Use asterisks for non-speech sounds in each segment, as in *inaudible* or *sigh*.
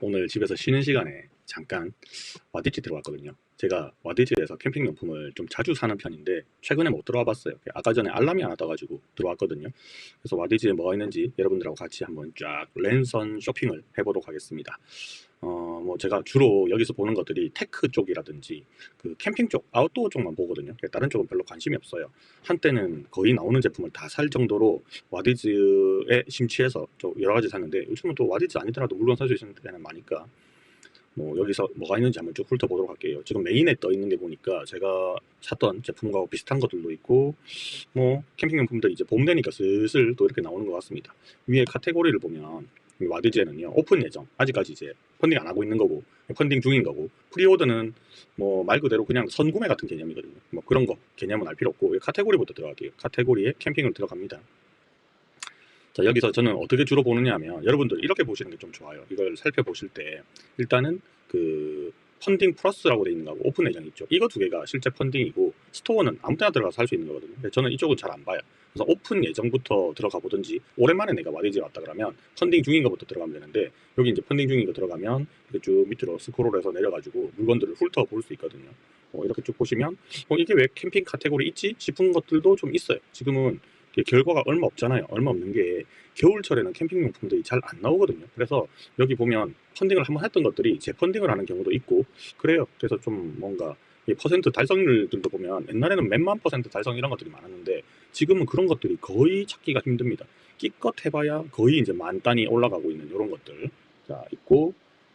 오늘 집에서 쉬는 시간에 잠깐 와디지 들어왔거든요. 제가 와디지에서 캠핑 용품을 좀 자주 사는 편인데 최근에 못 들어와 봤어요. 아까 전에 알람이 하나 떠가지고 들어왔거든요. 그래서 와디지에 뭐가 있는지 여러분들하고 같이 한번 쫙 랜선 쇼핑을 해보도록 하겠습니다. 어, 뭐 제가 주로 여기서 보는 것들이 테크 쪽이라든지 그 캠핑 쪽, 아웃도어 쪽만 보거든요. 다른 쪽은 별로 관심이 없어요. 한때는 거의 나오는 제품을 다 살 정도로 와디즈에 심취해서 좀 여러 가지 샀는데 요즘은 또 와디즈 아니더라도 물건 살 수 있는 데는 많으니까 뭐 여기서 뭐가 있는지 한번 쭉 훑어보도록 할게요. 지금 메인에 떠 있는 게 보니까 제가 샀던 제품과 비슷한 것들도 있고 뭐 캠핑용품들 이제 봄 되니까 슬슬 또 이렇게 나오는 것 같습니다. 위에 카테고리를 보면 이 와드제는요 오픈 예정 아직까지 이제 펀딩 안 하고 있는 거고 펀딩 중인 거고 프리오더는 뭐 말 그대로 그냥 선구매 같은 개념이거든요. 뭐 그런 거 개념은 알 필요 없고 카테고리부터 들어갈게요. 카테고리에 캠핑을 들어갑니다. 자 여기서 저는 어떻게 주로 보느냐 하면 여러분들 이렇게 보시는 게 좀 좋아요. 이걸 살펴보실 때 일단은 그 펀딩 플러스라고 돼 있는 거하고 오픈 예정 있죠. 이거 두 개가 실제 펀딩이고 스토어는 아무 때나 들어가서 살수 있는 거거든요. 저는 이쪽은 잘 안 봐요. 그래서 오픈 예정부터 들어가 보든지 오랜만에 내가 와디즈에 왔다 그러면 펀딩 중인 것부터 들어가면 되는데 여기 이제 펀딩 중인 거 들어가면 이렇게 쭉 밑으로 스크롤해서 내려가지고 물건들을 훑어 볼 수 있거든요. 어, 이렇게 쭉 보시면 어, 이게 왜 캠핑 카테고리 있지 싶은 것들도 좀 있어요. 지금은 결과가 얼마 없잖아요. 얼마 없는 게 겨울철에는 캠핑 용품들이 잘 안 나오거든요. 그래서 여기 보면 펀딩을 한번 했던 것들이 재펀딩을 하는 경우도 있고 그래요. 그래서 좀 뭔가 이 퍼센트 달성률들도 보면 옛날에는 몇만 퍼센트 달성 이런 것들이 많았는데 지금은 그런 것들이 거의 찾기가 힘듭니다. 끼껏 해봐야 거의 이제 만 단위 올라가고 있는 이런 것들 자 있고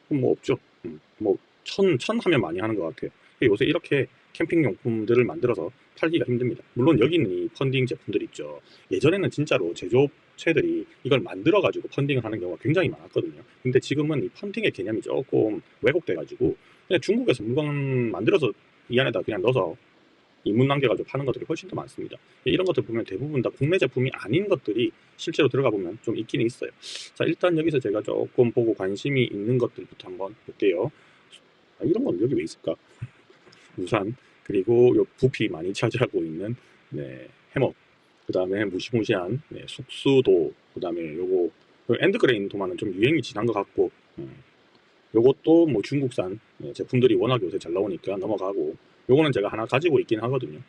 뭐 없죠. 음, 뭐천 천 하면 많이 하는 것 같아요. 요새 이렇게 캠핑 용품들을 만들어서 팔기가 힘듭니다. 물론 여기 있는 이 펀딩 제품들 있죠. 예전에는 진짜로 제조업체들이 이걸 만들어 가지고 펀딩을 하는 경우가 굉장히 많았거든요. 근데 지금은 이 펀딩의 개념이 조금 왜곡돼 가지고 그냥 중국에서 물건 만들어서 이 안에다 그냥 넣어서 이문 남겨가지고 파는 것들이 훨씬 더 많습니다. 이런 것들 보면 대부분 다 국내 제품이 아닌 것들이 실제로 들어가 보면 좀 있기는 있어요. 자, 일단 여기서 제가 조금 보고 관심이 있는 것들부터 한번 볼게요. 아, 이런 건 여기 왜 있을까? *laughs* 우산, 그리고 요 부피 많이 차지하고 있는 네, 해머, 그 다음에 무시무시한 네, 숙수도, 그 다음에 요거 요 엔드그레인 도마는 좀 유행이 지난 것 같고 음, 요것도 뭐 중국산 네, 제품들이 워낙 요새 잘 나오니까 넘어가고 요거는 제가 하나 가지고 있긴 하거든요.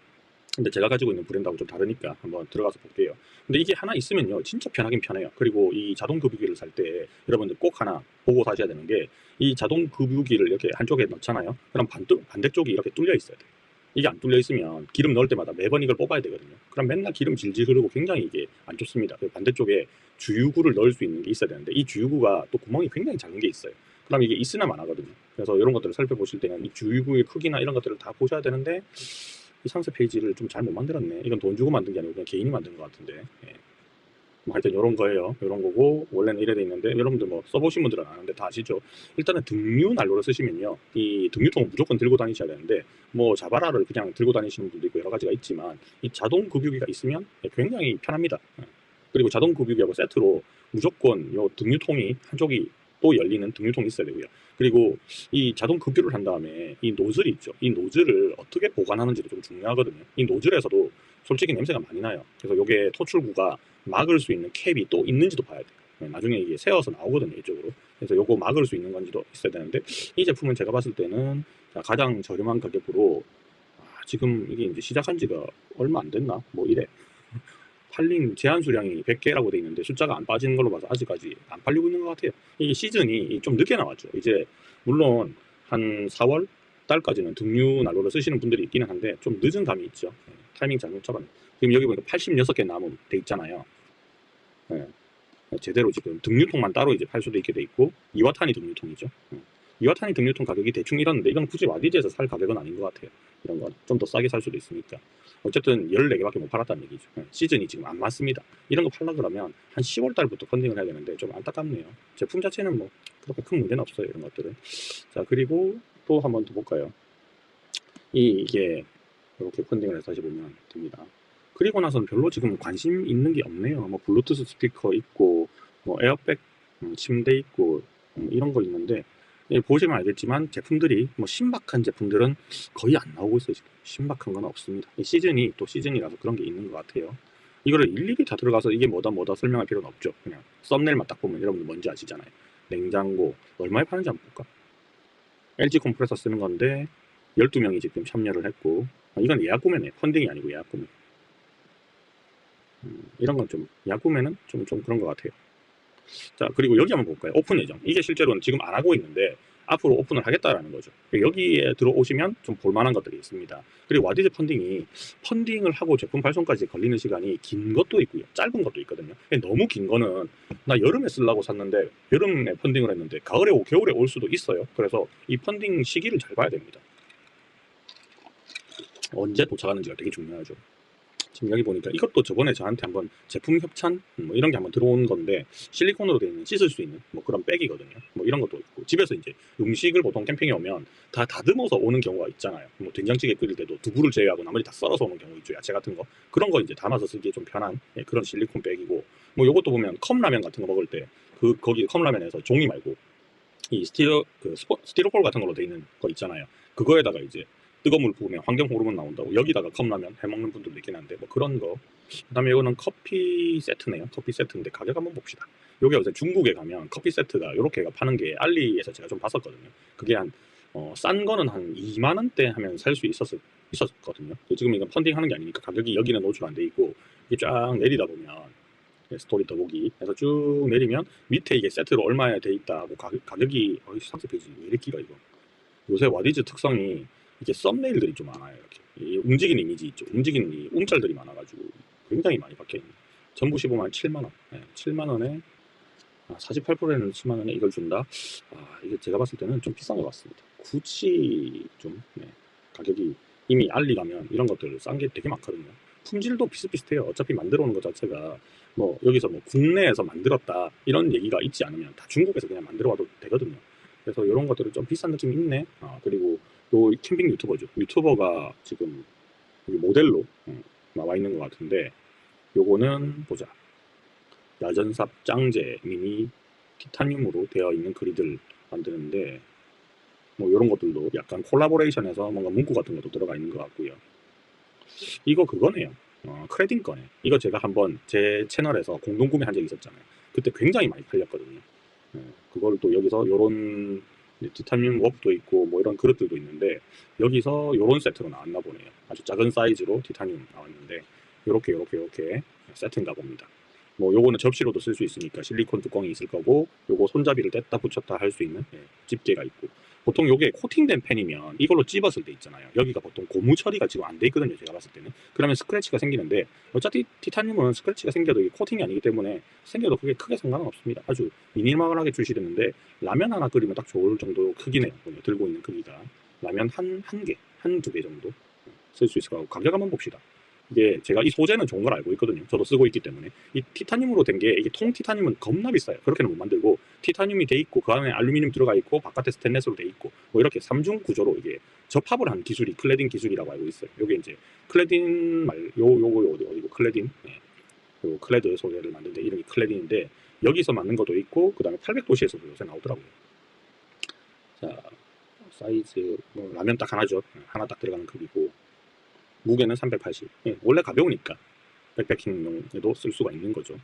근데 제가 가지고 있는 브랜드하고 좀 다르니까 한번 들어가서 볼게요. 근데 이게 하나 있으면요, 진짜 편하긴 편해요. 그리고 이 자동 급유기를 살 때 여러분들 꼭 하나 보고 사셔야 되는 게 이 자동 급유기를 이렇게 한쪽에 넣잖아요. 그럼 반대, 반대쪽이 이렇게 뚫려 있어야 돼요. 이게 안 뚫려 있으면 기름 넣을 때마다 매번 이걸 뽑아야 되거든요. 그럼 맨날 기름 질질 흐르고 굉장히 이게 안 좋습니다. 그 반대쪽에 주유구를 넣을 수 있는 게 있어야 되는데 이 주유구가 또 구멍이 굉장히 작은 게 있어요. 그럼 이게 있으나 마나거든요. 그래서 이런 것들을 살펴보실 때는 이 주유구의 크기나 이런 것들을 다 보셔야 되는데 이 상세 페이지를 좀 잘 못 만들었네. 이건 돈 주고 만든 게 아니고 그냥 개인이 만든 것 같은데. 예. 뭐 하여튼 이런 거예요. 이런 거고 원래는 이래 돼 있는데 여러분들 뭐 써보신 분들은 아는데 다 아시죠? 일단은 등유 난로를 쓰시면요, 이 등유통을 무조건 들고 다니셔야 되는데 뭐 자바라를 그냥 들고 다니시는 분도 있고 여러 가지가 있지만 이 자동 급유기가 있으면 굉장히 편합니다. 예. 그리고 자동 급유기하고 세트로 무조건 요 등유통이 한쪽이 또 열리는 등유통이 있어야 되고요. 그리고 이 자동 급유를 한 다음에 이 노즐이 있죠. 이 노즐을 어떻게 보관하는지도 좀 중요하거든요. 이 노즐에서도 솔직히 냄새가 많이 나요. 그래서 이게 토출구가 막을 수 있는 캡이 또 있는지도 봐야 돼요. 네, 나중에 이게 세워서 나오거든요, 이쪽으로. 그래서 요거 막을 수 있는 건지도 있어야 되는데 이 제품은 제가 봤을 때는 가장 저렴한 가격으로 아, 지금 이게 이제 시작한 지가 얼마 안 됐나? 뭐 이래. 팔린 제한 수량이 100개라고 돼 있는데 숫자가 안 빠지는 걸로 봐서 아직까지 안 팔리고 있는 것 같아요. 이 시즌이 좀 늦게 나왔죠. 이제 물론 한 4월 달까지는 등유 난로를 쓰시는 분들이 있기는 한데 좀 늦은 감이 있죠. 네, 타이밍 잘못 잡았네. 지금 여기 보니까 86개 남음 돼 있잖아요. 네. 제대로 지금 등유통만 따로 이제 팔 수도 있게 돼 있고 이와탄이 등유통이죠. 네. 이와탄이 등유통 가격이 대충 이러는데 이건 굳이 와디즈에서 살 가격은 아닌 것 같아요. 이런 건 좀 더 싸게 살 수도 있으니까. 어쨌든 14개밖에 못 팔았다는 얘기죠. 네, 시즌이 지금 안 맞습니다. 이런 거 팔라 그러면 한 10월 달부터 펀딩을 해야 되는데 좀 안타깝네요. 제품 자체는 뭐 그렇게 큰 문제는 없어요. 이런 것들은. 자, 그리고 또 한 번 더 볼까요? 이, 이게 이렇게 펀딩을 해서 다시 보면 됩니다. 그리고 나서는 별로 지금 관심 있는 게 없네요. 뭐 블루투스 스피커 있고 뭐 에어백 음, 침대 있고 음, 이런 거 있는데 예, 보시면 알겠지만 제품들이 뭐 신박한 제품들은 거의 안 나오고 있어요 지금. 신박한 건 없습니다. 이 시즌이 또 시즌이라서 그런 게 있는 것 같아요. 이거를 일일이 다 들어가서 이게 뭐다 뭐다 설명할 필요는 없죠. 그냥 썸네일만 딱 보면 여러분들 뭔지 아시잖아요. 냉장고 얼마에 파는지 한번 볼까? LG 컴프레서 쓰는 건데 12명이 지금 참여를 했고 아, 이건 예약 구매네. 펀딩이 아니고 예약 구매. 음, 이런 건 좀 예약 구매는 좀, 좀 그런 것 같아요 자 그리고 여기 한번 볼까요? 오픈 예정. 이게 실제로는 지금 안 하고 있는데 앞으로 오픈을 하겠다라는 거죠. 여기에 들어오시면 좀 볼만한 것들이 있습니다. 그리고 와디즈 펀딩이 펀딩을 하고 제품 발송까지 걸리는 시간이 긴 것도 있고요. 짧은 것도 있거든요. 너무 긴 거는 나 여름에 쓰려고 샀는데 여름에 펀딩을 했는데 가을에 오 겨울에 올 수도 있어요. 그래서 이 펀딩 시기를 잘 봐야 됩니다. 언제 도착하는지가 되게 중요하죠 지금 여기 보니까 이것도 저번에 저한테 한번 제품 협찬 뭐 이런 게 한번 들어온 건데 실리콘으로 되어 있는 씻을 수 있는 뭐 그런 백이거든요. 뭐 이런 것도 있고 집에서 이제 음식을 보통 캠핑에 오면 다 다듬어서 오는 경우가 있잖아요. 뭐 된장찌개 끓일 때도 두부를 제외하고 나머지 다 썰어서 오는 경우 있죠. 야채 같은 거 그런 거 이제 담아서 쓰기에 좀 편한 예, 그런 실리콘 백이고 뭐 요것도 보면 컵라면 같은 거 먹을 때 그 거기 컵라면에서 종이 말고 이 스티로 그 스포, 스티로폴 같은 걸로 돼 있는 거 있잖아요. 그거에다가 이제 뜨거운 물 부으면 환경 호르몬 나온다고. 여기다가 컵라면 해 먹는 분들도 있긴 한데 뭐 그런 거. 그다음에 이거는 커피 세트네요. 커피 세트인데 가격 한번 봅시다. 요게 어제 중국에 가면 커피 세트가 요렇게가 파는 게 알리에서 제가 좀 봤었거든요. 그게 한 어, 싼 거는 한 2만 원대 하면 살 수 있었 있었거든요. 지금 이건 펀딩 하는 게 아니니까 가격이 여기는 노출 안 돼 있고 이게 쫙 내리다 보면 예, 스토리 더보기 해서 쭉 내리면 밑에 이게 세트로 얼마에 돼 있다고 가격, 가격이 어이 상세 페이지 왜 이렇게 길어 이거? 요새 와디즈 특성이 이게 썸네일들이 좀 많아요. 이렇게 이 움직이는 이미지 있죠. 움직이는 이 움짤들이 많아가지고 굉장히 많이 박혀 있는. 전부 15만 7만 원. 네, 7만 원에 아, 48%에는 7만 원에 이걸 준다. 아 이게 제가 봤을 때는 좀 비싼 것 같습니다. 구찌 좀 네, 가격이 이미 알리 가면 이런 것들 싼 게 되게 많거든요. 품질도 비슷비슷해요. 어차피 만들어 오는 것 자체가 뭐 여기서 뭐 국내에서 만들었다 이런 얘기가 있지 않으면 다 중국에서 그냥 만들어 와도 되거든요. 그래서 이런 것들은 좀 비싼 느낌이 있네. 아, 그리고 요 캠핑 유튜버죠. 유튜버가 지금 모델로 어, 나와 있는 것 같은데 요거는 보자. 야전삽 짱제 미니 티타늄으로 되어 있는 그리드를 만드는데 뭐 이런 것들도 약간 콜라보레이션해서 뭔가 문구 같은 것도 들어가 있는 것 같고요. 이거 그거네요. 어, 크레딘 거네. 이거 제가 한번 제 채널에서 공동 구매한 적이 있었잖아요. 그때 굉장히 많이 팔렸거든요. 예, 그걸 또 여기서 요런 티타늄 웍도 있고 뭐 이런 그릇들도 있는데 여기서 요런 세트로 나왔나 보네요. 아주 작은 사이즈로 티타늄 나왔는데 요렇게 요렇게 요렇게 세트인가 봅니다. 뭐 요거는 접시로도 쓸 수 있으니까 실리콘 뚜껑이 있을 거고 요거 손잡이를 뗐다 붙였다 할 수 있는 예, 집게가 있고 보통 요게 코팅된 펜이면 이걸로 찝었을 때 있잖아요. 여기가 보통 고무 처리가 지금 안 돼 있거든요. 제가 봤을 때는. 그러면 스크래치가 생기는데 어차피 티타늄은 스크래치가 생겨도 이게 코팅이 아니기 때문에 생겨도 그게 크게 상관은 없습니다. 아주 미니멀하게 출시됐는데 라면 하나 끓이면 딱 좋을 정도 크기네요. 들고 있는 크기가 라면 한 한 개, 한 두 개 정도 쓸 수 있을 거고 가격 한번 봅시다. 이게 제가 이 소재는 좋은 걸 알고 있거든요. 저도 쓰고 있기 때문에 이 티타늄으로 된 게 이게 통 티타늄은 겁나 비싸요. 그렇게는 못 만들고 티타늄이 돼 있고 그 안에 알루미늄 들어가 있고 바깥에 스테인레스로 돼 있고 뭐 이렇게 삼중 구조로 이게 접합을 한 기술이 클레딘 기술이라고 알고 있어요. 요게 이제 클레딘 말 요 요거 어디 어디고 클레딘 네. 요 클레드 소재를 만드는데 이름이 클레딘인데 여기서 만든 것도 있고 그 다음에 800도시에서도 요새 나오더라고요. 자 사이즈 뭐 라면 딱 하나죠. 네, 하나 딱 들어가는 크기고 무게는 380. 예, 원래 가벼우니까 백패킹용에도 쓸 수가 있는 거죠.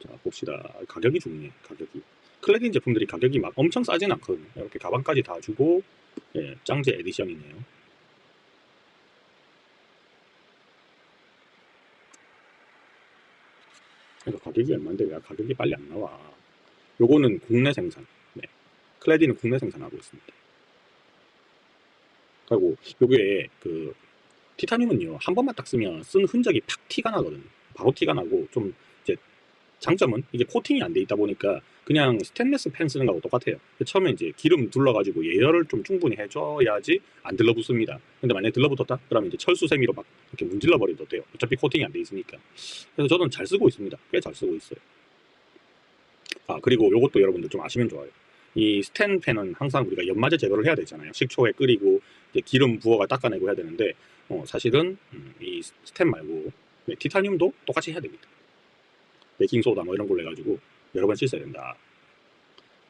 자 봅시다. 가격이 좋네. 가격이. 클레딘 제품들이 가격이 막 엄청 싸진 않거든요. 이렇게 가방까지 다 주고 예, 짱제 에디션이네요. 그러니까 가격이 얼마인데 왜 가격이 빨리 안 나와? 요거는 국내 생산. 네. 클레딘은 국내 생산하고 있습니다. 그리고 요게 그 티타늄은요 한 번만 딱 쓰면 쓴 흔적이 팍 티가 나거든요. 바로 티가 나고 좀 이제 장점은 이게 코팅이 안 돼 있다 보니까 그냥 스테인레스 펜 쓰는 거하고 똑같아요. 처음에 이제 기름 둘러가지고 예열을 좀 충분히 해줘야지 안 들러붙습니다. 근데 만약에 들러붙었다? 그러면 이제 철수 세미로 막 이렇게 문질러 버려도 돼요. 어차피 코팅이 안 돼 있으니까. 그래서 저는 잘 쓰고 있습니다. 꽤 잘 쓰고 있어요. 아 그리고 요것도 여러분들 좀 아시면 좋아요. 이 스텐 펜은 항상 우리가 연마제 제거를 해야 되잖아요. 식초에 끓이고 기름 부어가 닦아내고 해야 되는데 어, 사실은 음, 이 스텐 말고 네, 티타늄도 똑같이 해야 됩니다. 베이킹 소다 뭐 이런 걸로 해가지고 여러 번 씻어야 된다.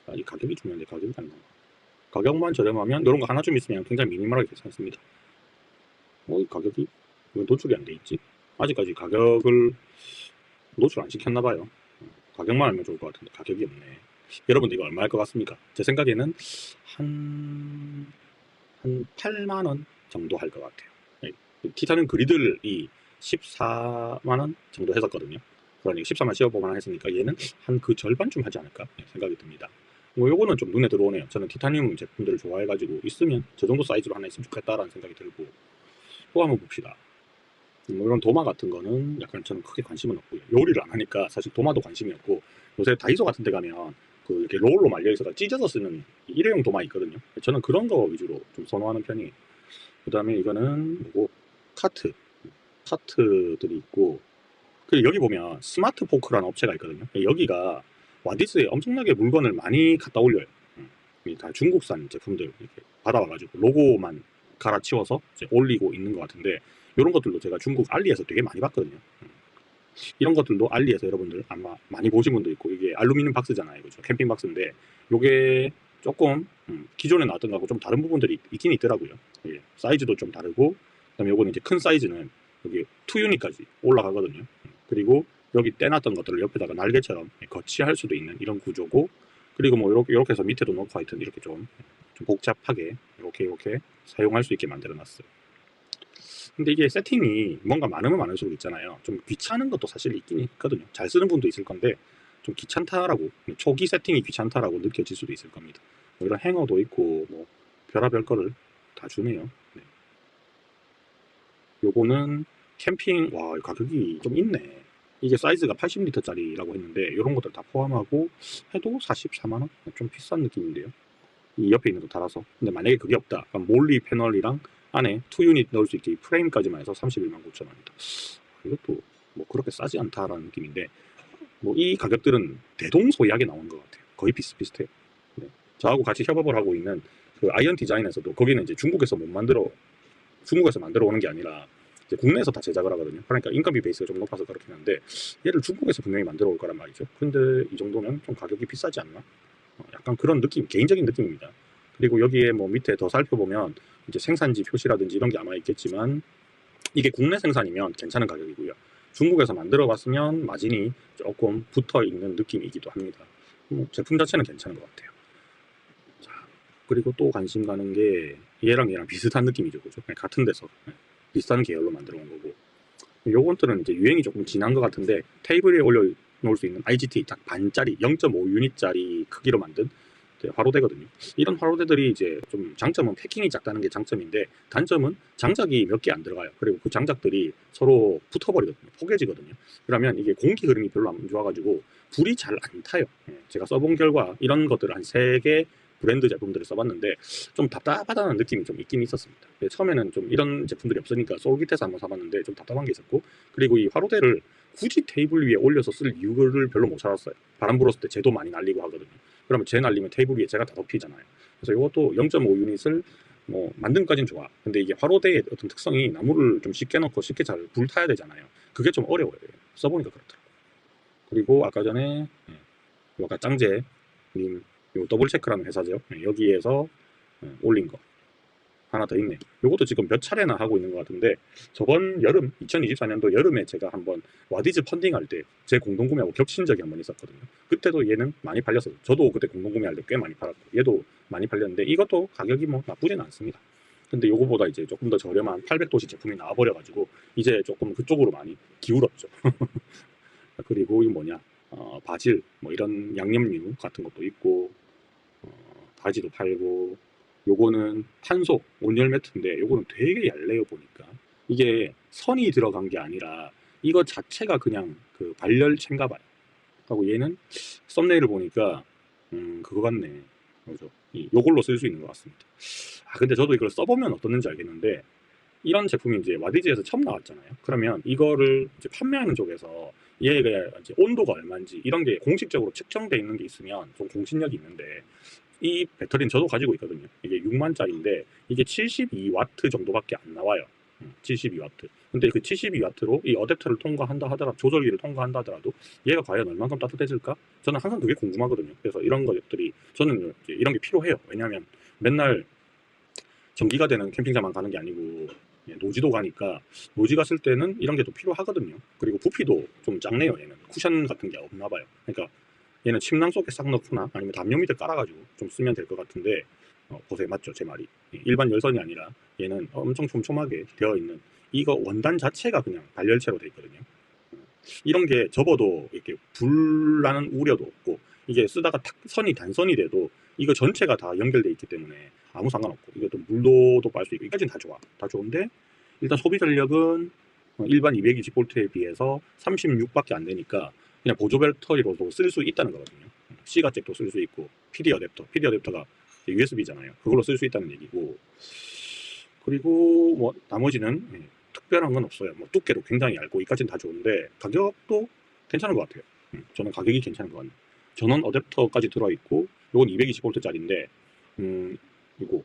아, 이 가격이 중요한데 가격이 안 나와. 가격만 저렴하면 이런 거 하나 좀 있으면 굉장히 미니멀하게 괜찮습니다. 뭐 이 가격이 왜 노출이 안 돼 있지? 아직까지 가격을 노출 안 시켰나 봐요. 가격만 알면 좋을 것 같은데 가격이 없네. 여러분들 이거 얼마 할것 같습니까? 제 생각에는 한, 한 8만 원 정도 할 것 같아요. 예, 티타늄 그리들이 14만 원 정도 했었거든요. 그러니까 14만 15만 원 했으니까 얘는 한 그 절반쯤 하지 않을까 예, 생각이 듭니다. 뭐 요거는 좀 눈에 들어오네요. 저는 티타늄 제품들을 좋아해가지고 있으면 저 정도 사이즈로 하나 있으면 좋겠다라는 생각이 들고 또 한번 봅시다. 뭐 이런 도마 같은 거는 약간 저는 크게 관심은 없고요. 요리를 안 하니까 사실 도마도 관심이 없고 요새 다이소 같은 데 가면 그 이렇게 롤로 말려 있어서 찢어서 쓰는 일회용 도마 있거든요. 저는 그런 거 위주로 좀 선호하는 편이에요. 그 다음에 이거는 뭐고 카트 카트들이 있고 그리고 여기 보면 스마트 포크라는 업체가 있거든요. 여기가 와디스에 엄청나게 물건을 많이 갖다 올려요. 음, 이다 중국산 제품들 이렇게 받아와가지고 로고만 갈아치워서 올리고 있는 것 같은데 이런 것들도 제가 중국 알리에서 되게 많이 봤거든요. 음. 이런 것들도 알리에서 여러분들 아마 많이 보신 분도 있고 이게 알루미늄 박스잖아요, 그죠? 캠핑 박스인데 요게 조금 음, 기존에 나왔던 거하고 좀 다른 부분들이 있긴 있더라고요. 예, 사이즈도 좀 다르고 그다음에 요거는 이제 큰 사이즈는 여기 2유닛까지 올라가거든요. 음, 그리고 여기 떼놨던 것들을 옆에다가 날개처럼 거치할 수도 있는 이런 구조고 그리고 뭐 이렇게 이렇게 해서 밑에도 놓고 하여튼 이렇게 좀, 좀 복잡하게 이렇게 이렇게 사용할 수 있게 만들어 놨어요. 근데 이게 세팅이 뭔가 많으면 많을수록 있잖아요. 좀 귀찮은 것도 사실 있긴 있거든요. 잘 쓰는 분도 있을 건데 좀 귀찮다라고 초기 세팅이 귀찮다라고 느껴질 수도 있을 겁니다. 뭐 이런 행어도 있고 뭐 별하별 거를 다 주네요. 네. 요거는 캠핑 와 가격이 좀 있네. 이게 사이즈가 80리터짜리라고 했는데 이런 것들 다 포함하고 해도 44만 원? 좀 비싼 느낌인데요. 이 옆에 있는 거 달아서. 근데 만약에 그게 없다. 그럼 몰리 패널이랑 안에 2유닛 넣을 수 있게 이 프레임까지만 해서 31만 9천 원이다. 이것도 뭐 그렇게 싸지 않다라는 느낌인데 뭐 이 가격들은 대동소이하게 나온 것 같아요. 거의 비슷비슷해요. 네. 저하고 같이 협업을 하고 있는 그 아이언 디자인에서도 거기는 이제 중국에서 못 만들어 중국에서 만들어 오는 게 아니라 국내에서 다 제작을 하거든요. 그러니까 인건비 베이스가 좀 높아서 그렇긴 한데 얘를 중국에서 분명히 만들어 올 거란 말이죠. 근데 이 정도면 좀 가격이 비싸지 않나? 어, 약간 그런 느낌, 개인적인 느낌입니다. 그리고 여기에 뭐 밑에 더 살펴보면 이제 생산지 표시라든지 이런 게 아마 있겠지만 이게 국내 생산이면 괜찮은 가격이고요. 중국에서 만들어 봤으면 마진이 조금 붙어 있는 느낌이기도 합니다. 뭐 제품 자체는 괜찮은 것 같아요. 자, 그리고 또 관심 가는 게 얘랑 얘랑 비슷한 느낌이죠, 그죠? 같은 데서 네, 비슷한 계열로 만들어 온 거고. 요것들은 이제 유행이 조금 지난 것 같은데 테이블 위에 올려 놓을 수 있는 IGT 딱 반짜리 0.5 유닛짜리 크기로 만든 화로대거든요. 이런 화로대들이 이제 좀 장점은 패킹이 작다는 게 장점인데 단점은 장작이 몇 개 안 들어가요. 그리고 그 장작들이 서로 붙어버리거든요. 포개지거든요. 그러면 이게 공기 흐름이 별로 안 좋아가지고 불이 잘 안 타요. 예, 제가 써본 결과 이런 것들을 한세개 브랜드 제품들을 써봤는데 좀 답답하다는 느낌이 좀 있긴 있었습니다. 예, 처음에는 좀 이런 제품들이 없으니까 솔깃해서 한번 사봤는데 좀 답답한 게 있었고 그리고 이 화로대를 굳이 테이블 위에 올려서 쓸 이유를 별로 못 찾았어요. 바람 불었을 때 쟤도 많이 날리고 하거든요. 그러면 쟤 날리면 테이블 위에 제가 다 덮이잖아요. 그래서 이것도 0.5 유닛을 뭐 만듦까지는 좋아. 근데 이게 화로대의 어떤 특성이 나무를 좀 쉽게 넣고 쉽게 잘 불타야 되잖아요. 그게 좀 어려워요. 써보니까 그렇더라고요. 그리고 아까 전에 예, 요 아까 짱제님 요 더블 체크라는 회사죠. 예, 여기에서 예, 올린 거 하나 더 있네요. 요것도 지금 몇 차례나 하고 있는 것 같은데 저번 여름 2024년도 여름에 제가 한번 와디즈 펀딩할 때 제 공동구매하고 겹친 적이 한 번 있었거든요. 그때도 얘는 많이 팔렸어요. 저도 그때 공동구매할 때 꽤 많이 팔았고 얘도 많이 팔렸는데 이것도 가격이 뭐 나쁘진 않습니다. 근데 요거보다 이제 조금 더 저렴한 800도시 제품이 나와버려가지고 이제 조금 그쪽으로 많이 기울었죠. *laughs* 그리고 이 뭐냐 어, 바질 뭐 이런 양념류 같은 것도 있고 어, 바지도 팔고. 요거는 탄소 온열 매트인데 요거는 되게 얇네요 보니까. 이게 선이 들어간 게 아니라 이거 자체가 그냥 그 발열체인가 봐요 하고 얘는 썸네일을 보니까 음 그거 같네. 이 요걸로 쓸 수 있는 것 같습니다. 아 근데 저도 이걸 써보면 어떻는지 알겠는데 이런 제품이 이제 와디즈에서 처음 나왔잖아요. 그러면 이거를 이제 판매하는 쪽에서 얘가 이제 온도가 얼마인지 이런 게 공식적으로 측정돼 있는 게 있으면 좀 공신력이 있는데 이 배터리는 저도 가지고 있거든요. 이게 6만짜리인데 이게 72와트 정도밖에 안 나와요. 음, 72와트. 근데 그 72와트로 이 어댑터를 통과한다 하더라도 조절기를 통과한다 하더라도 얘가 과연 얼만큼 따뜻해질까? 저는 항상 그게 궁금하거든요. 그래서 이런 것들이 저는 이런 게 필요해요. 왜냐하면 맨날 전기가 되는 캠핑장만 가는 게 아니고 예, 노지도 가니까 노지 갔을 때는 이런 게 또 필요하거든요. 그리고 부피도 좀 작네요. 얘는 쿠션 같은 게 없나 봐요. 그러니까 얘는 침낭 속에 싹 넣거나 아니면 담요 밑에 깔아가지고 좀 쓰면 될 것 같은데 어, 보세요 맞죠 제 말이 예, 일반 열선이 아니라 얘는 엄청 촘촘하게 되어 있는 이거 원단 자체가 그냥 발열체로 되어 있거든요 어, 이런 게 접어도 이렇게 불나는 우려도 없고 이게 쓰다가 탁 선이 단선이 돼도 이거 전체가 다 연결돼 있기 때문에 아무 상관없고 이것도 물로도 빨 수 있고 이까지는 다 좋아 다 좋은데 일단 소비 전력은 어, 일반 220V에 비해서 36밖에 안 되니까 그냥 보조 배터리로도 쓸 수 있다는 거거든요. C가 잭도 쓸 수 있고 PD 어댑터, PD 어댑터가 USB잖아요. 그걸로 쓸 수 있다는 얘기고 그리고 뭐 나머지는 예, 특별한 건 없어요. 뭐 두께도 굉장히 얇고 이까지는 다 좋은데 가격도 괜찮은 것 같아요. 음, 저는 가격이 괜찮은 것 같네요. 전원 어댑터까지 들어있고 요건 220V짜리인데 음 이거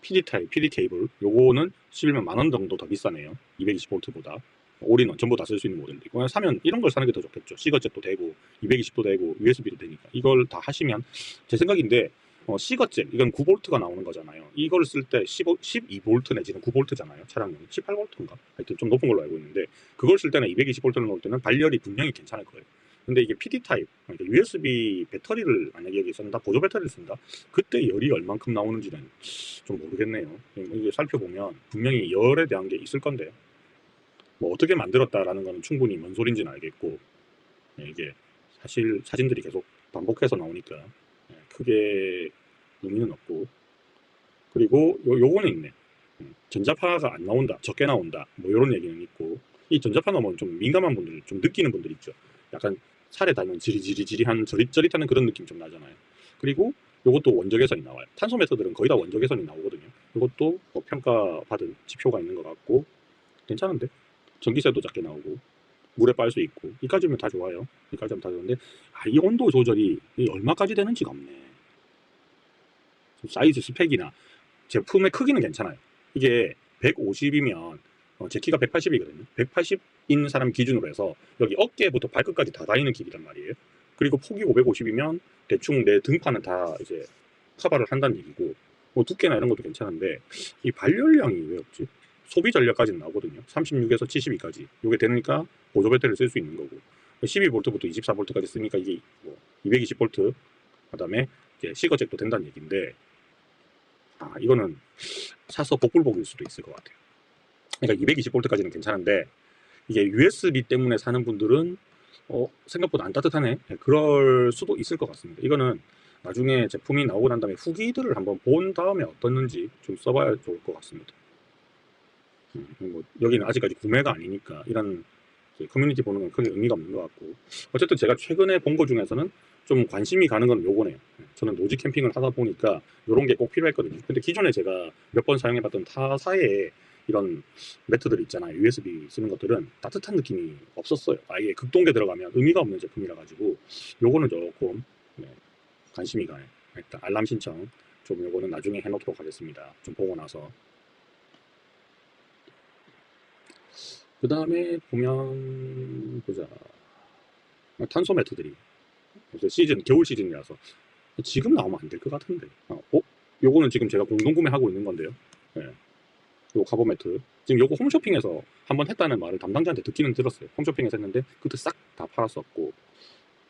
PD 타입, PD 케이블 요거는 11만 만원 정도 더 비싸네요. 220V보다. 올인원 전부 다 쓸 수 있는 모델인데 그냥 사면 이런 걸 사는 게 더 좋겠죠. C거잭도 되고 220도 되고 USB도 되니까 이걸 다 하시면 제 생각인데 어, C거잭 이건 9V가 나오는 거잖아요. 이걸 쓸 때 15, 12V 내지는 9V잖아요. 차량용 18V인가? 하여튼 좀 높은 걸로 알고 있는데 그걸 쓸 때는 220V를 넣을 때는 발열이 분명히 괜찮을 거예요. 근데 이게 PD 타입, 그러니까 USB 배터리를 만약에 여기 쓴다, 보조 배터리를 쓴다, 그때 열이 얼만큼 나오는지는 좀 모르겠네요. 이게 살펴보면 분명히 열에 대한 게 있을 건데요. 뭐 어떻게 만들었다라는 거는 충분히 뭔 소린지는 알겠고 예, 이게 사실 사진들이 계속 반복해서 나오니까 예, 크게 의미는 없고 그리고 요, 요거는 있네 음, 전자파가 안 나온다 적게 나온다 뭐 이런 얘기는 있고 이 전자파 나오면 좀 민감한 분들 좀 느끼는 분들 있죠 약간 살에 닿으면 지리지리지리한 저릿저릿하는 그런 느낌 좀 나잖아요 그리고 요것도 원적외선이 나와요 탄소 메터들은 거의 다 원적외선이 나오거든요 이것도 뭐 평가받은 지표가 있는 것 같고 괜찮은데 전기세도 작게 나오고 물에 빨 수 있고 이까지면 다 좋아요. 이까지면 다 좋은데 아, 이 온도 조절이 이 얼마까지 되는지가 없네. 사이즈 스펙이나 제품의 크기는 괜찮아요. 이게 150이면 어, 제 키가 180이거든요. 180인 사람 기준으로 해서 여기 어깨부터 발끝까지 다 닿이는 길이란 말이에요. 그리고 폭이 550이면 대충 내 등판은 다 이제 커버를 한다는 얘기고 뭐 두께나 이런 것도 괜찮은데 이 발열량이 왜 없지? 소비 전력까지는 나오거든요. 36에서 72까지. 이게 되니까 보조 배터리를 쓸 수 있는 거고. 12V부터 24V까지 쓰니까 이게 뭐 220V, 그다음에 이제 시거잭도 된다는 얘기인데, 아 이거는 사서 복불복일 수도 있을 것 같아요. 그러니까 220V까지는 괜찮은데 이게 USB 때문에 사는 분들은 어, 생각보다 안 따뜻하네. 네, 그럴 수도 있을 것 같습니다. 이거는 나중에 제품이 나오고 난 다음에 후기들을 한번 본 다음에 어떻는지 좀 써봐야 좋을 것 같습니다. 음, 뭐 여기는 아직까지 구매가 아니니까 이런 커뮤니티 보는 건 크게 의미가 없는 것 같고 어쨌든 제가 최근에 본 거 중에서는 좀 관심이 가는 건 요거네요. 저는 노지 캠핑을 하다 보니까 요런 게 꼭 필요했거든요. 근데 기존에 제가 몇 번 사용해봤던 타사의 이런 매트들 있잖아요. USB 쓰는 것들은 따뜻한 느낌이 없었어요. 아예 극동계 들어가면 의미가 없는 제품이라 가지고 요거는 조금 네, 관심이 가요. 일단 알람 신청 좀 요거는 나중에 해놓도록 하겠습니다. 좀 보고 나서 그 다음에 보면 보자 탄소 매트들이 시즌 겨울 시즌이라서 지금 나오면 안 될 것 같은데 어, 어? 요거는 지금 제가 공동 구매하고 있는 건데요 예. 요 카본 매트. 지금 요거 홈쇼핑에서 한번 했다는 말을 담당자한테 듣기는 들었어요. 홈쇼핑에서 했는데 그때 싹 다 팔았었고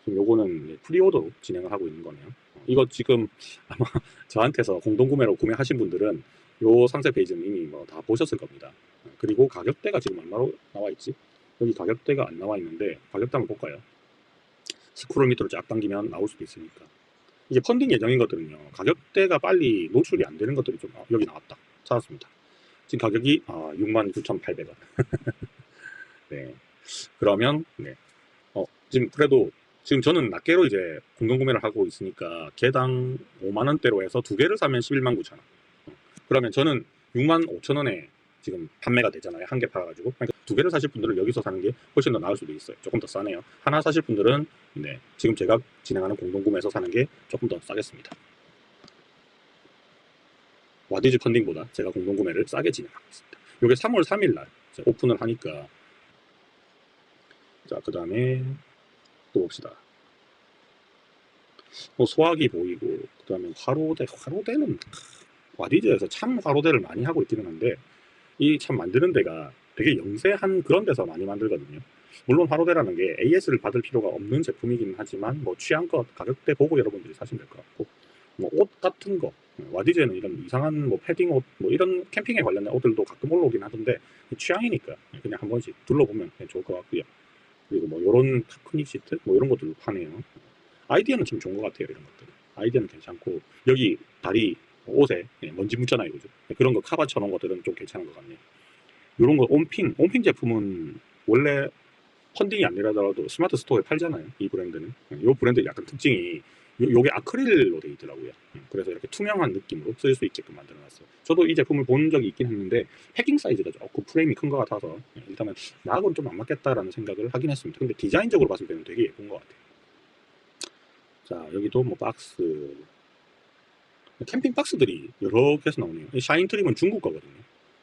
지금 요거는 프리오더로 진행을 하고 있는 거네요. 어, 이거 지금 아마 *laughs* 저한테서 공동 구매로 구매하신 분들은 요 상세 페이지는 이미 뭐 다 보셨을 겁니다. 그리고 가격대가 지금 얼마로 나와 있지? 여기 가격대가 안 나와 있는데 가격대 한번 볼까요? 스크롤 밑으로 쫙 당기면 나올 수도 있으니까. 이게 펀딩 예정인 것들은요 가격대가 빨리 노출이 안 되는 것들이 좀 아, 여기 나왔다. 찾았습니다 지금 가격이 아, 69,800원 *laughs* 네 그러면 네. 어, 지금 그래도 지금 저는 낱개로 이제 공동구매를 하고 있으니까 개당 5만 원대로 해서 두 개를 사면 11만 9천 원 그러면 저는 6만 5천 원에 지금 판매가 되잖아요. 한 개 팔아가지고. 그러니까 두 개를 사실 분들은 여기서 사는 게 훨씬 더 나을 수도 있어요. 조금 더 싸네요. 하나 사실 분들은 네, 지금 제가 진행하는 공동구매에서 사는 게 조금 더 싸겠습니다. 와디즈 펀딩보다 제가 공동구매를 싸게 진행하고 있습니다. 이게 3월 3일 날 오픈을 하니까 자, 그 다음에 또 봅시다. 뭐 소화기 보이고 그 다음에 화로대 화로대는 와디즈에서 참 화로대를 많이 하고 있기는 한데 이 참 만드는 데가 되게 영세한 그런 데서 많이 만들거든요. 물론 화로대라는 게 AS를 받을 필요가 없는 제품이긴 하지만 뭐 취향껏 가격대 보고 여러분들이 사시면 될 것 같고 뭐 옷 같은 거 와디즈에는 이런 이상한 뭐 패딩 옷 뭐 이런 캠핑에 관련된 옷들도 가끔 올라오긴 하던데 취향이니까 그냥 한 번씩 둘러보면 좋을 것 같고요. 그리고 뭐 이런 타크닉 시트 뭐 이런 것들도 파네요. 아이디어는 참 좋은 것 같아요 이런 것들. 아이디어는 괜찮고 여기 다리 옷에 예, 먼지 묻잖아요, 그죠? 그런 거 카바 쳐놓은 것들은 좀 괜찮은 것 같네요. 이런 거 온핑, 온핑 제품은 원래 펀딩이 아니라더라도 스마트 스토어에 팔잖아요. 이 브랜드는. 이 브랜드 약간 특징이 요, 요게 아크릴로 돼 있더라고요. 그래서 이렇게 투명한 느낌으로 쓸 수 있게끔 만들어놨어요. 저도 이 제품을 본 적이 있긴 했는데 패킹 사이즈가 조금 프레임이 큰 것 같아서 일단은 나하고는 좀 안 맞겠다라는 생각을 하긴 했습니다. 근데 디자인적으로 봤을 때는 되게 예쁜 것 같아요. 자 여기도 뭐 박스 캠핑 박스들이 여러 개서 나오네요. 이 샤인 트림은 중국 거거든요.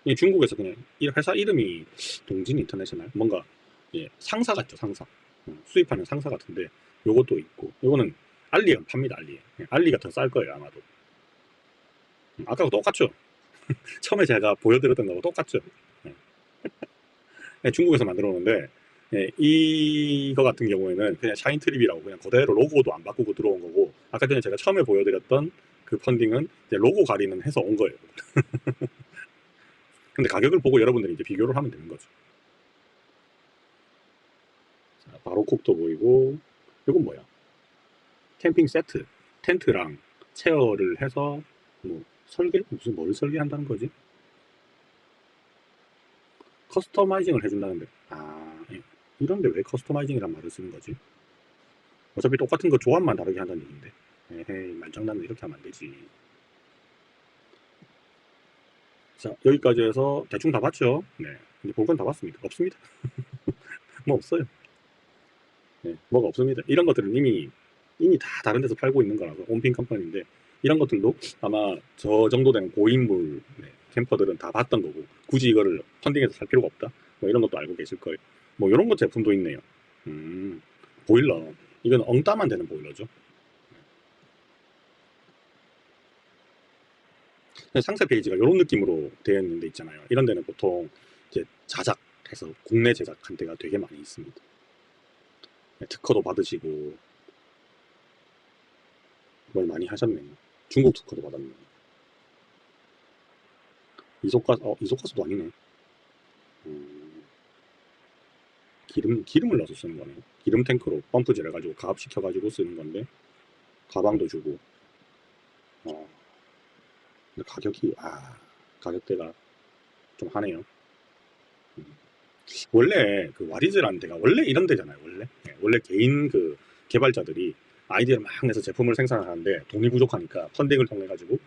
이 중국에서 그냥 이 회사 이름이 동진 인터내셔널 뭔가 예, 상사 같죠 상사 어, 수입하는 상사 같은데 요것도 있고 요거는 알리에 팝니다 알리에. 예, 알리가 더 쌀 거예요 아마도. 음, 아까하고 똑같죠? *laughs* 처음에 제가 보여드렸던 거하고 똑같죠? 예. *laughs* 예, 중국에서 만들어 놓는데 예, 이거 같은 경우에는 그냥 샤인 트립이라고 그냥 그대로 로고도 안 바꾸고 들어온 거고 아까 전에 제가 처음에 보여드렸던 그 펀딩은 로고 가리는 해서 온 거예요. *laughs* 근데 가격을 보고 여러분들이 이제 비교를 하면 되는 거죠. 자, 바로콕도 보이고 이건 뭐야? 캠핑 세트 텐트랑 체어를 해서 뭐 설계 무슨 뭘 설계한다는 거지? 커스터마이징을 해준다는데 아 예. 이런데 왜 커스터마이징이란 말을 쓰는 거지? 어차피 똑같은 거 조합만 다르게 한다는 얘기인데 에헤이 말장난을 이렇게 하면 안 되지 자 여기까지 해서 대충 다 봤죠? 네 근데 볼 건 다 봤습니다 없습니다 *laughs* 뭐 없어요 네, 뭐가 없습니다. 이런 것들은 이미 이미 다 다른 데서 팔고 있는 거라서 온핑 컴퍼니인데 이런 것들도 아마 저 정도 되는 고인물 네, 캠퍼들은 다 봤던 거고 굳이 이거를 펀딩해서 살 필요가 없다. 뭐 이런 것도 알고 계실 거예요. 뭐 이런 것 제품도 있네요. 음, 보일러. 이건 엉따만 되는 보일러죠. 네, 상세 페이지가 이런 느낌으로 되어 있는 데 있잖아요. 이런 데는 보통 이제 자작해서 국내 제작한 데가 되게 많이 있습니다. 네, 특허도 받으시고 뭘 많이 하셨네요. 중국 특허도 받았네요. 이소가스, 어, 이소가스도 아니네. 음, 기름, 기름을 넣어서 쓰는 거네요. 기름 탱크로 펌프질 해가지고 가압시켜가지고 쓰는 건데, 가방도 주고, 어, 근데 가격이, 아, 가격대가 좀 하네요. 음. 원래 그 와리즈라는 데가 원래 이런 데잖아요. 원래 네, 원래 개인 그 개발자들이 아이디어를 막 내서 제품을 생산하는데 돈이 부족하니까 펀딩을 통해 가지고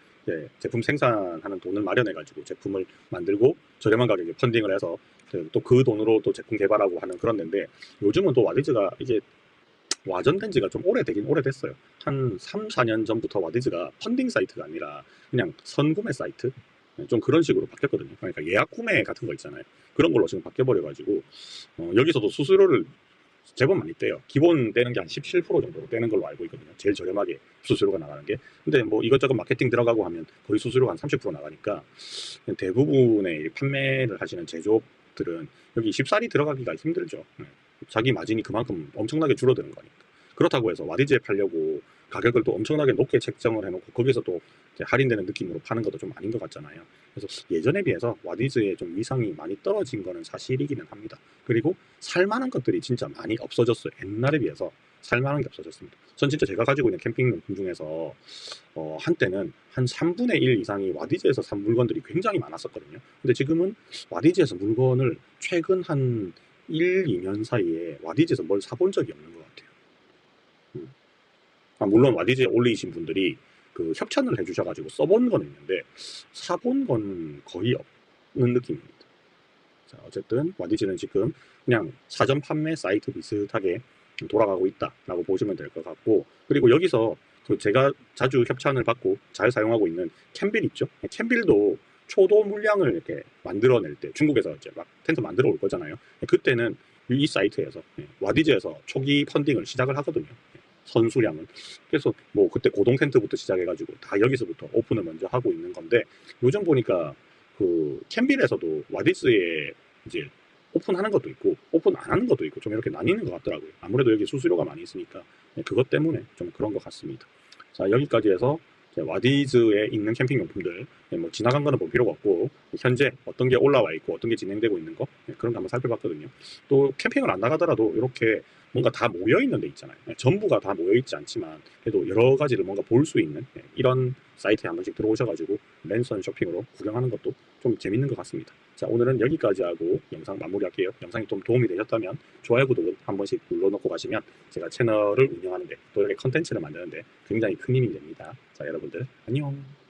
제품 생산하는 돈을 마련해 가지고 제품을 만들고 저렴한 가격에 펀딩을 해서 또 그 돈으로 또 제품 개발하고 하는 그런 데인데 요즘은 또 와디즈가 이제 와전된 지가 좀 오래되긴 오래됐어요. 한 3, 4년 전부터 와디즈가 펀딩 사이트가 아니라 그냥 선구매 사이트? 네, 좀 그런 식으로 바뀌었거든요. 그러니까 예약 구매 같은 거 있잖아요. 그런 걸로 지금 바뀌어버려가지고 어, 여기서도 수수료를 제법 많이 떼요. 기본 떼는 게 한 17% 정도 떼는 걸로 알고 있거든요. 제일 저렴하게 수수료가 나가는 게. 근데 뭐 이것저것 마케팅 들어가고 하면 거의 수수료가 한 30% 나가니까 대부분의 판매를 하시는 제조업들은 여기 쉽사리 들어가기가 힘들죠. 네. 자기 마진이 그만큼 엄청나게 줄어드는 거니까. 그렇다고 해서 와디즈에 팔려고 가격을 또 엄청나게 높게 책정을 해놓고 거기서 또 할인되는 느낌으로 파는 것도 좀 아닌 것 같잖아요. 그래서 예전에 비해서 와디즈의 좀 위상이 많이 떨어진 거는 사실이기는 합니다. 그리고 살만한 것들이 진짜 많이 없어졌어요. 옛날에 비해서 살만한 게 없어졌습니다. 전 진짜 제가 가지고 있는 캠핑용품 중에서 어, 한때는 한 3분의 1 이상이 와디즈에서 산 물건들이 굉장히 많았었거든요. 근데 지금은 와디즈에서 물건을 최근 한 1, 2년 사이에 와디즈에서 뭘 사본 적이 없는 것 같아요. 음. 아, 물론 와디즈에 올리신 분들이 그 협찬을 해주셔가지고 써본 건 있는데 사본 건 거의 없는 느낌입니다. 자, 어쨌든 와디즈는 지금 그냥 사전 판매 사이트 비슷하게 돌아가고 있다라고 보시면 될 것 같고 그리고 여기서 그 제가 자주 협찬을 받고 잘 사용하고 있는 캠빌 있죠? 캠빌도 초도 물량을 이렇게 만들어낼 때 중국에서 이제 막 텐트 만들어 올 거잖아요. 그때는 이 사이트에서 와디즈에서 초기 펀딩을 시작을 하거든요. 선수량은 그래서 뭐 그때 고동 텐트부터 시작해가지고 다 여기서부터 오픈을 먼저 하고 있는 건데 요즘 보니까 그 캠빌에서도 와디스의 이제 오픈하는 것도 있고 오픈 안 하는 것도 있고 좀 이렇게 나뉘는 것 같더라고요. 아무래도 여기 수수료가 많이 있으니까 네, 그것 때문에 좀 그런 것 같습니다. 자 여기까지 해서 와디즈에 있는 캠핑 용품들 네, 뭐 지나간 거는 볼 필요가 없고 현재 어떤 게 올라와 있고 어떤 게 진행되고 있는 거 네, 그런 거 한번 살펴봤거든요. 또 캠핑을 안 나가더라도 이렇게 뭔가 다 모여 있는 데 있잖아요. 네, 전부가 다 모여 있지 않지만 그래도 여러 가지를 뭔가 볼 수 있는 네, 이런 사이트에 한 번씩 들어오셔가지고 랜선 쇼핑으로 구경하는 것도 좀 재밌는 것 같습니다. 자 오늘은 여기까지 하고 영상 마무리할게요. 영상이 좀 도움이 되셨다면 좋아요 구독은 한 번씩 눌러놓고 가시면 제가 채널을 운영하는데 또 이렇게 컨텐츠를 만드는데 굉장히 큰 힘이 됩니다. 자 여러분들 안녕.